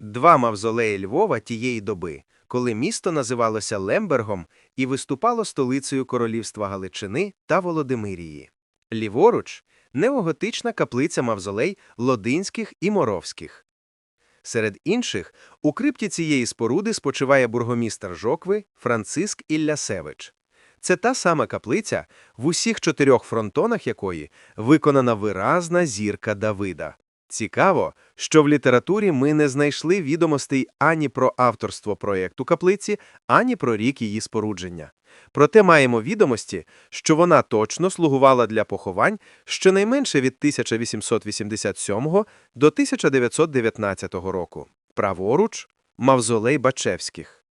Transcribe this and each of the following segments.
Два мавзолеї Львова тієї доби, коли місто називалося Лембергом і виступало столицею королівства Галичини та Володимирії. Ліворуч – неоготична каплиця мавзолей Лодинських і Моровських. Серед інших, у крипті цієї споруди спочиває бургомістр Жокви Франциск Іллясевич. Це та сама каплиця, в усіх чотирьох фронтонах якої виконана виразна зірка Давида. Цікаво, що в літературі ми не знайшли відомостей ані про авторство проєкту каплиці, ані про рік її спорудження. Проте маємо відомості, що вона точно слугувала для поховань щонайменше від 1887 до 1919 року. Праворуч – Мавзолей Бачевських.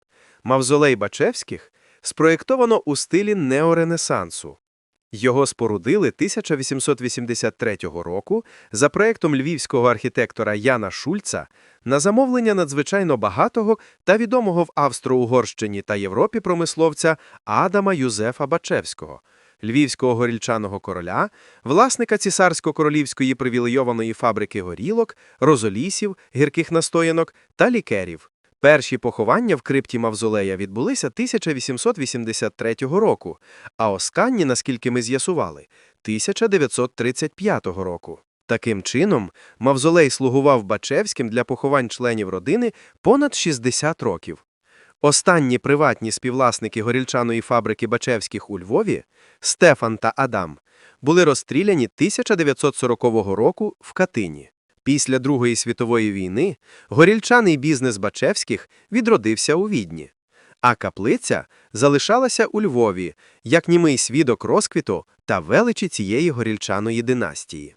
Мавзолей Бачевських спроєктовано у стилі неоренесансу. Його спорудили 1883 року за проектом львівського архітектора Яна Шульца на замовлення надзвичайно багатого та відомого в Австро-Угорщині та Європі промисловця Адама Юзефа Бачевського, львівського горільчаного короля, власника цісарсько-королівської привілейованої фабрики горілок, розолісів, гірких настоянок та лікерів. Перші поховання в крипті Мавзолея відбулися 1883 року, а останні, наскільки ми з'ясували, 1935 року. Таким чином, Мавзолей слугував Бачевським для поховань членів родини понад 60 років. Останні приватні співвласники горільчаної фабрики Бачевських у Львові, Стефан та Адам, були розстріляні 1940 року в Катині. Після Другої світової війни горільчаний бізнес Бачевських відродився у Відні, а каплиця залишалася у Львові, як німий свідок розквіту та величі цієї горільчаної династії.